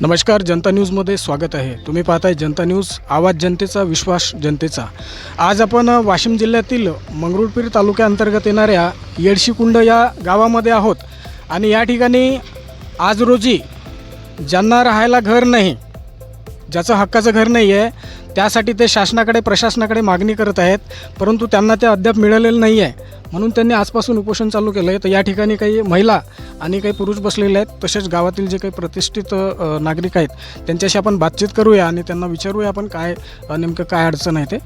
नमस्कार जनता न्यूजमध्ये स्वागत आहे. तुम्ही पाहताय जनता न्यूज आवाज जनतेचा विश्वास जनतेचा. आज आपण वाशिम जिल्ह्यातील मंगरुळपीर तालुक्याअंतर्गत येणाऱ्या येडशीकुंड या गावामध्ये आहोत. आणि या ठिकाणी आज रोजी ज्यांना राहायला घर नाही ज्याचं हक्काचं घर नाही आहे त्यासाठी ते शासनाकडे प्रशासनाकडे मागणी करत आहेत परंतु त्यांना ते अद्याप मिळालेलं नाही आहे. म्हणून त्यांनी आजपासून उपोषण चालू केलं आहे तर या ठिकाणी काही महिला आणि काही पुरुष बसलेले आहेत. तसेच गावातील जे काही प्रतिष्ठित नागरिक आहेत त्यांच्याशी आपण बातचीत करूया आणि त्यांना विचारूया आपण काय नेमकं काय अडचण आहे ते.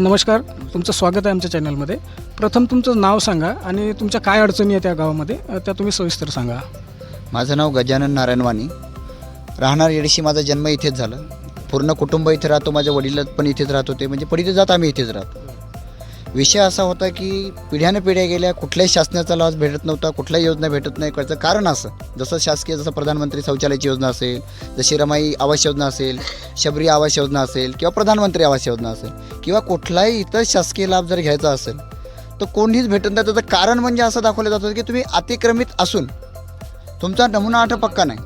नमस्कार. तुमचं स्वागत आहे आमच्या चॅनलमध्ये. प्रथम तुमचं नाव सांगा आणि तुमच्या काय अडचणी आहे त्या गावामध्ये त्या तुम्ही सविस्तर सांगा. माझं नाव गजानन नारायणवाणी. राहणार येडशी माझा जन्म इथेच झाला. पूर्ण कुटुंब इथे राहतो माझ्या वडील पण इथेच राहत होते. म्हणजे पडिते जात आम्ही इथेच राहतो. विषय असा होता की पिढ्यानं पिढ्या गेल्या कुठल्याही शासनाचा लाभ भेटत नव्हता कुठल्याही योजना भेटत नाही. त्याचं कारण असं जसं शासकीय जसं प्रधानमंत्री शौचालयाची योजना असेल जशी रमाई आवास योजना असेल शबरी आवास योजना असेल किंवा प्रधानमंत्री आवास योजना असेल किंवा कुठलाही इतर शासकीय लाभ जर घ्यायचा असेल तर कोणीच भेटत नाही. त्याचं कारण म्हणजे असं दाखवलं जातं की तुम्ही अतिक्रमित असून तुमचा नमुना आठ पक्का नाही.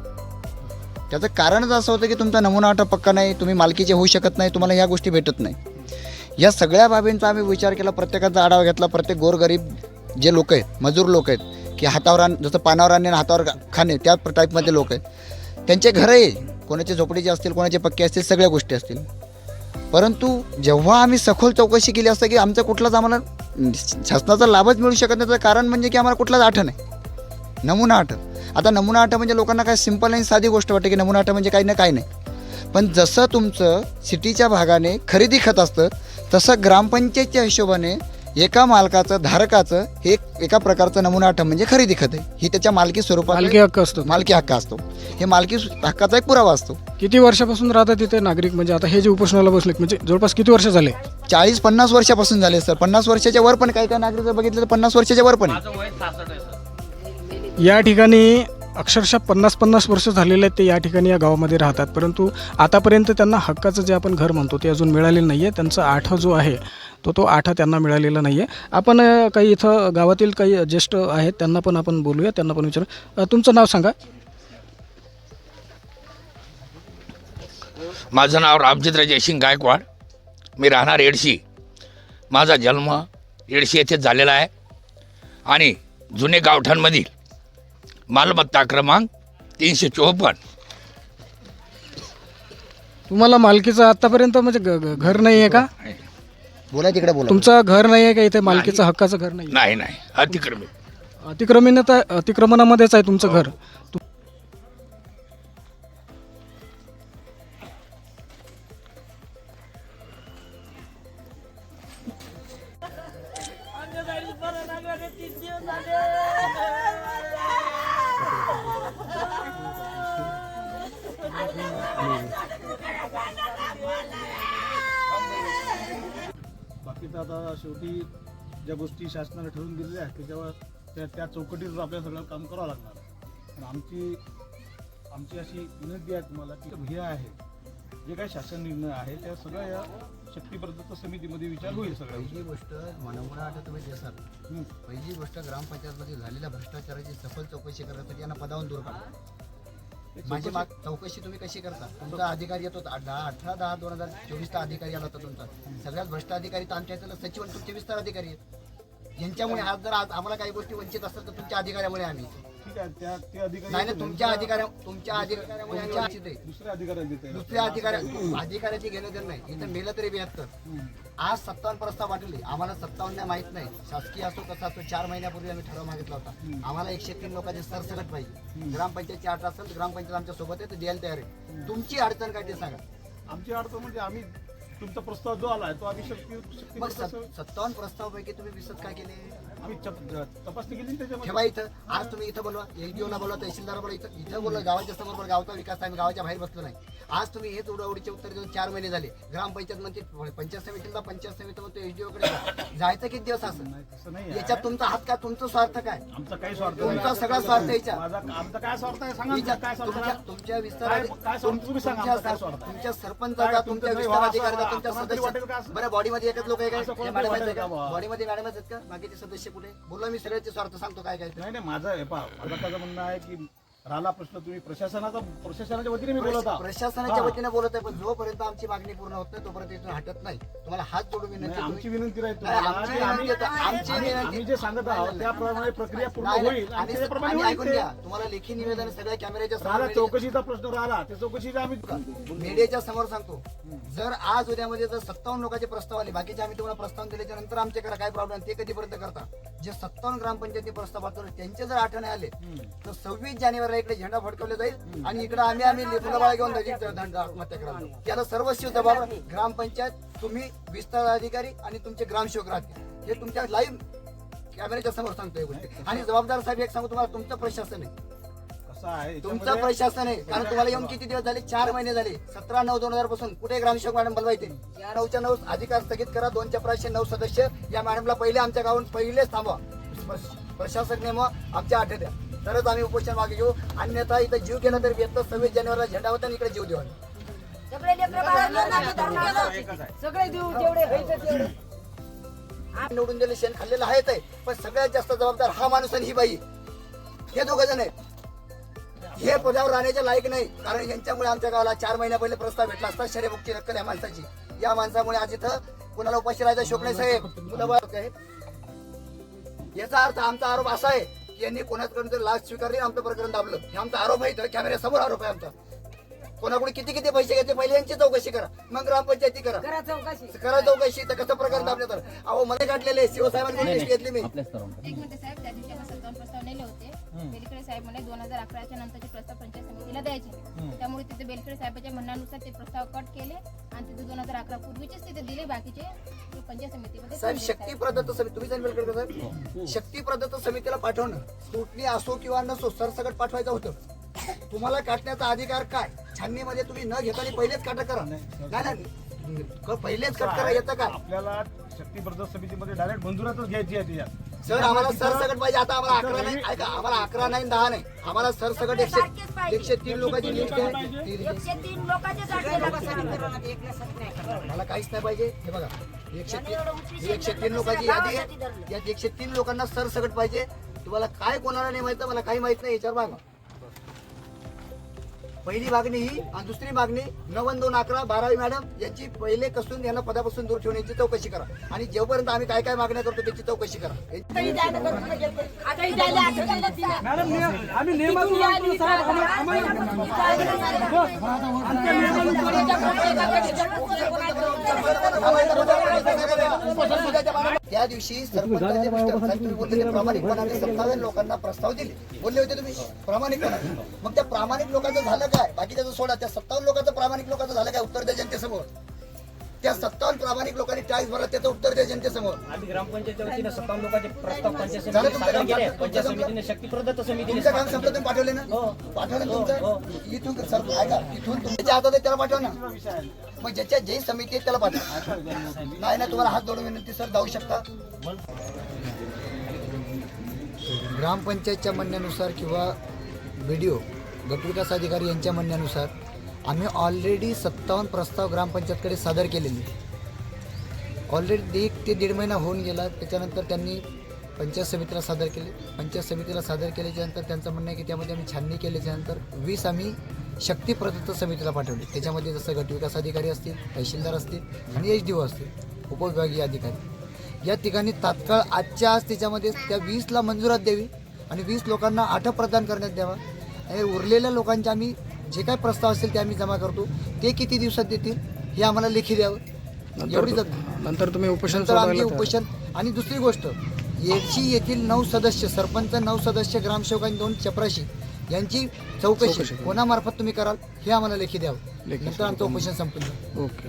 त्याचं कारणच असं होतं की तुमचा नमुना आठ पक्का नाही तुम्ही मालकीचे होऊ शकत नाही तुम्हाला ह्या गोष्टी भेटत नाही. या सगळ्या बाबींचा आम्ही विचार केला प्रत्येकाचा आढावा घेतला प्रत्येक गोरगरीब जे लोक आहेत मजूर लोक आहेत की हातावर आण जसं पानावर आणणे हातावर खाणे त्या टाईपमध्ये लोक आहेत. त्यांचे घरही कोणाचे झोपडीचे असतील कोणाचे पक्के असतील सगळ्या गोष्टी असतील. परंतु जेव्हा आम्ही सखोल चौकशी केली असतं की आमचा कुठलाच आम्हाला शासनाचा लाभच मिळू शकत नाही त्याचं कारण म्हणजे की आम्हाला कुठलाच आठ नाही. नमुना आठ. आता नमुना आठ म्हणजे लोकांना काय सिंपल आणि साधी गोष्ट वाटते की नमुना आठ म्हणजे काही ना काही नाही. पण जसं तुमचं सिटीच्या भागाने खरेदी खत असतं तसं ग्रामपंचायतच्या हिशोबाने एका मालकाचं धारकाचं हे एक एका प्रकारचं नमुना आठ म्हणजे खरेदी खत आहे. ही त्याच्या मालकी स्वरूपात मालकी हक्क असतो. मालकी हक्क असतो. हे मालकी हक्काचा एक पुरावा असतो. किती वर्षापासून राहतात तिथे नागरिक? म्हणजे आता हे जे उपोषणाला बसले म्हणजे जवळपास किती वर्ष झाले? चाळीस पन्नास वर्षापासून झाले सर. पन्नास वर्षाच्या वर पण काही काही नागरिक जर बघितलं तर पन्नास वर्षाच्या वर पण आहे. या ठिकाणी अक्षरशः पन्नास पन्नास वर्ष झालेले आहेत ते या ठिकाणी या गावामध्ये राहतात. परंतु आतापर्यंत त्यांना हक्काचं जे आपण घर म्हणतो ते अजून मिळालेलं नाही आहे त्यांचा आठा जो आहे तो तो आठा त्यांना मिळालेला नाही आहे आपण काही इथं गावातील काही ज्येष्ठ आहेत त्यांना पण आपण बोलूया त्यांना पण विचारू. तुमचं नाव सांगा. माझं नाव रामचंद्र जयसिंग गायकवाड. मी राहणार एडशी. माझा जन्म एडशी येथेच झालेला आहे. आणि जुने गावठाणमधील मालमत्ता क्रमांक तीनशे चोपन्न. तुम्हाला मालकीचं आतापर्यंत म्हणजे घर नाही आहे का? बोला तिकडे बोला. तुमचं घर नाही आहे का इथे? मालकीचं हक्काचं घर नाही नाही नाही. अतिक्रमित अतिक्रमणात अतिक्रमणामध्येच आहे तुमचं घर. तु- बाकीचं आता शेवटी ज्या गोष्टी शासनाने ठरवून दिलेल्या आहेत त्याच्यावर त्या त्या चौकटीतच आपल्याला सगळं काम करावं लागणार पण आमची आमची अशी विनंती आहे तुम्हाला की हे आहे जे काही शासन निर्णय आहे त्या सगळ्या या शक्तीप्रदत्त समितीमध्ये विचार होईल सगळ्या पहिली गोष्ट नमुना आठ तुम्ही देसाल. पहिली गोष्ट ग्रामपंचायतमध्ये झालेल्या भ्रष्टाचाराची सफल चौकशी करण्यासाठी यांना पदावून दूर करा माझी माग चौकशी तुम्ही कशी करता? तुमचा अधिकारी येतो दहा अठरा दहा दोन हजार चोवीसचा अधिकारी आला होता तुमचा. सगळ्यात भ्रष्ट अधिकारी तर आमच्या इथला सचिव आणि तुमचे विस्तार अधिकारी आहेत. यांच्यामुळे आज जर आज आम्हाला काही गोष्टी वंचित असतात तर तुमच्या अधिकाऱ्यामुळे आम्ही. ठीक आहे त्या ते अधिकारी नाही ना तुमच्या अधिकाऱ्या तुमच्या आहे. दुसऱ्या अधिकाऱ्याला देते दुसऱ्या अधिकाऱ्या अधिकाऱ्याची घेणं देणं नाही इथं मेलं तरी बेहत्तर. आज सत्तावन्न प्रस्ताव वाटले आम्हाला सत्तावन्न माहीत नाही. शासकीय असो कसा असतो चार महिन्यापूर्वी आम्ही ठराव मागितला होता. आम्हाला एकशे तीन लोकांचे सरसकट पाहिजे. ग्रामपंचायतची आठ असेल तर ग्रामपंचायत आमच्यासोबत आहे तर द्यायला तयार आहे. तुमची अडचण काय ते सांगा. आमची अडचण म्हणजे आम्ही तुमचा प्रस्ताव जो आला आहे तो आम्ही शक्ती मग सत्तावन्न प्रस्ताव पैकी तुम्ही विसत काय केले? आम्ही चप- तपासणी केली ना त्याच्यामध्ये ठेवा इथं आज तुम्ही इथं बोलवा एलडीओ ला बोलवा तहसीलदार बोलवा इथं इथं बोलवा गावाच्या समोर बोलवा, गावचा विकास आम्ही गावाच्या बाहेर बसलो नाही आज तुम्ही हेच उडावडीचे उत्तर देऊन चार महिने झाले ग्रामपंचायत म्हणते पंचायत समितीला पंचायत समिती म्हणतो एसडीओ कडे जा. जायचं किती दिवस असं नाही तसं नाही आहे. याच्यात तुमचा हात काय तुमचा स्वार्थ काय आमचा काही स्वार्थ तुमचा. सगळा स्वार्थ याच्यात. माझा आमचा काय स्वार्थ आहे सांगा ना, याच्यात काय स्वार्थ तुमच्या आहे? तुमच्या विस्तार काय- काय स्वार्थ? तुम्ही सांगा आमचा काय स्वार्थ आहे? तुमच्या काय सरपंचाचा तुमचं तुमच्या तरी विस्तार तुमच्या तरी वाटेल का सदस्य असं? बरं बॉडीमध्ये एकच लोक आहे असं काय कोणाला मॅडम वाटेल आहेत का का बुवा? बॉडीमध्ये मॅडम आहेत का बाकीचे सदस्य कुठे बोला मी सगळ्याचे स्वार्थ सांगतो काय काय ते. नाही नाही माझा हे पहा माझं कसं म्हणणं आहे की राहिला प्रश्न तुम्ही प्रशासनाचा प्रशासनाच्या वतीने मी बोलत आहात. प्रशासनाच्या हा. वतीने बोलत आहे पण जोपर्यंत आमची मागणी पूर्ण होत नाही तोपर्यंत इथून हटत नाही तुम्हाला हात जोडून नाही, विनंती आमची तुम्ही- विनंती राहील नाही, तुम्हाला आमची आम्ही विनंती आता- आमची आम्ही- विनंती- आम्ही जे सांगत आहोत त्याप्रमाणे प्रक्रिया पूर्ण नाही, होईल आणि आणि त्याप्रमाणे आणि होईल ऐकून ते. घ्या तुम्हाला लेखी निवेदन सगळ्या कॅमेऱ्याच्या समोर राहिला चौकशीचा प्रश्न राहिला त्या चौकशीचा आम्ही मीडियाच्या समोर सांगतो जर आज उद्यामध्ये जर सत्तावन्न लोकांचे प्रस्ताव आले बाकीचे आम्ही तुम्हाला प्रस्ताव दिल्याच्या नंतर आमच्याकडे काय प्रॉब्लेम ते कधीपर्यंत करता जे सत्तावन्न ग्रामपंचायती प्रस्ताव पाठवले त्यांचे जर आठवणे आले तर सव्वीस जानेवारीला इकडे झेंडा फडकवले जाईल आणि इकडे आम्ही आम्ही मुलाबाळा घेऊन जाईल आत्महत्या करायला त्याला सर्वस्वी जबाब ग्रामपंचायत तुम्ही विस्तार अधिकारी आणि तुमचे ग्रामसेवक राहतील. हे तुमच्या लाईव्ह कॅमेऱ्याच्या समोर सांगतो या गोष्टी. आणि जबाबदार साहेब एक सांगू तुम्हाला तुमचं प्रशासन आहे. आहे. तुमचं याच्यामध्ये- प्रशासन आहे. कारण तुम्हाला येऊन किती दिवस झाले? चार महिने झाले. सतरा नऊ दोन हजारपासून कुठे ग्रामसेवक मॅडम बोलवायचे? नऊच्या नऊ अधिकार स्थगित करा. दोनच्या प्राशे नऊ सदस्य. या मॅडमला पहिले आमच्या गावात पहिलेच थांबवा. प्र- प्रशासक नेमवा आमच्या आठ द्या. तरच आम्ही उपोषण मागे घेऊ. अन्यथा इथं जीव गेला तरी येतं सव्वीस जानेवारीला झेंडा होता आणि इकडे जीव देवा सगळे लेकरं बाळांना आम्ही धरून आलो. सगळे देऊ जेवढे व्हायचं तेवढे. निवडून दिले शेण खाल्लेलं आहेच आहे. पण सगळ्यात जास्त जबाबदार हा माणूस आणि ही बाई. हे दोघ जण आहेत हे पदावर राहण्याचे लायक नाही. कारण यांच्यामुळे आमच्या गावाला चार महिन्या पहिले प्रस्ताव भेटला असता शरीरमुक्ती रक्कल या माणसाची. या माणसामुळे आज इथं कुणाला उपाशी राहायचा शोक नाही साहेब. याचा अर्थ आमचा आरोप असा आहे की यांनी कोणाकडून तरी लाच स्वीकारली आमचं प्रकरण दाबलं. हे आमचा आरोप आहे इथं. कॅमेऱ्यासमोर आरोप आहे आमचा. कोणाकडे किती किती पैसे घेतले पहिले यांची चौकशी करा. मग ग्रामपंचायती करा. करा चौकशी. करा चौकशी. तर कसं प्रकरण दाबलं तर? अहो मध्ये काढलेले शिवसाहेबांकडून लिस्ट घेतली मी. नेले होते. बेलकडे साहेब म्हणे दोन हजार अकराच्या नंतरचे प्रस्ताव पंचायत समितीला द्यायचे. त्यामुळे तिथे बेलकडे साहेबाच्या म्हणण्यानुसार ते प्रस्ताव कट केले आणि तिथे दोन हजार अकरा पूर्वीचेच तिथे दिले. बाकीचे ते पंचायत समितीमध्ये साहेब ठेवले शक्ती प्रदत्त समिती तुम्ही का साहेब? शक्ती प्रदत्त समितीला पाठवणं. सुटणी असो किंवा नसो सरसकट पाठवायचं होतं. तुम्हाला काटण्याचा अधिकार काय? छाननीमध्ये तुम्ही न घेता पहिलेच काट करा. नाही नाही. क- पहिलेच कट करा येतं काय? आपल्याला शक्ती समितीमध्ये डायरेक्ट मंजुरातच घ्यायची आहे त्याच्यात सर आम्हाला सरसकट पाहिजे. आता आम्हाला अकरा नाही ऐका आम्हाला अकरा नाही दहा नाही. आम्हाला सरसकट एकशे एकशे तीन लोकांची लिस्ट आहे. ती- एकशे तीन लोकांचे साठे लागतात. मला काहीच नाही पाहिजे. हे बघा एकशे तीन ही एकशे तीन लोकांची यादी आहे. यात एकशे तीन लोकांना सरसकट पाहिजे. तुम्हाला काय कोणाला नाही माहीत मला काही माहीत नाही याच्यावर बघा. पहिली मागणी ही आणि दुसरी मागणी नवन दोन अकरा बारावी मॅडम यांची पहिले कसून यांना पदापासून दूर ठेवण्याची चौकशी करा आणि जेवपर्यंत आम्ही काय काय मागण्या करतो त्याची चौकशी करा त्या दिवशी सरपंचाचे मिस्टर साहेब तुम्ही बोलले ते प्रामाणिकपणाने सत्तावन्न लोकांना प्रस्ताव दिले. बोलले होते तुम्ही प्रामाणिकपणाने मग त्या प्रामाणिक लोकांचं झालं काय? बाकीच्याचं सोडा त्या सत्तावन्न लोकांचं प्रामाणिक लोकांचं झालं काय? उत्तर द्या जनतेसमोर. त्या सत्तावन्न प्रामाणिक लोकांनी टाळीस भरला त्याचं उत्तर द्या जनतेसमोर आम्ही ग्रामपंचायतच्या वतीनं सत्तावन्न लोकांचे प्रस्ताव पंचायत झालं समितीने तुमचं सादर काम केले संपलं? पंचायत तुमचं समितीने शक्ती प्रदत्त समितीने तुमचं काम संपलं तुम्ही पाठवले ना हो. पाठवलं ना हो, तुमचं हो. इथून सर ऐका इथून तुमच्या हातात आहे त्याला पाठवा ना मग ज्याच्या जे समिती आहे त्याला पाठवा नाही ना तुम्हाला हात जोडून विनंती सर जाऊ शकता ग्रामपंचायतच्या म्हणण्यानुसार किंवा व्हिडिओ गटविकास अधिकारी यांच्या म्हणण्यानुसार आम्ही ऑलरेडी सत्तावन्न प्रस्ताव ग्रामपंचायतकडे सादर केलेले. ऑलरेडी एक ते दीड महिना होऊन गेला त्याच्यानंतर त्यांनी पंचायत समितीला सादर केले. पंचायत समितीला सादर केल्याच्यानंतर त्यांचं म्हणणं आहे की त्यामध्ये आम्ही छाननी केल्याच्यानंतर वीस आम्ही शक्ती प्रदत्त समितीला पाठवली. त्याच्यामध्ये जसं गटविकास अधिकारी असतील तहसीलदार असतील आणि एच डी ओ असतील उपविभागीय अधिकारी. या ठिकाणी तात्काळ आजच्या आज त्याच्यामध्ये त्या वीसला मंजुरात द्यावी आणि वीस लोकांना अटक प्रदान करण्यात द्यावा. आणि उरलेल्या लोकांच्या आम्ही जे काही प्रस्ताव असेल ते आम्ही जमा करतो ते किती दिवसात देतील हे आम्हाला लेखी द्यावं एवढी नंतर तुम्ही उपोषण तयार. उपोषण आणि दुसरी गोष्ट येडशी येथील नऊ सदस्य सरपंच नऊ सदस्य ग्रामसेवक आणि दोन चपराशी यांची चौकशी. कोणामार्फत तुम्ही कराल हे आम्हाला लेखी द्यावं नंतर आमचं उपोषण संपून जाईल. ओके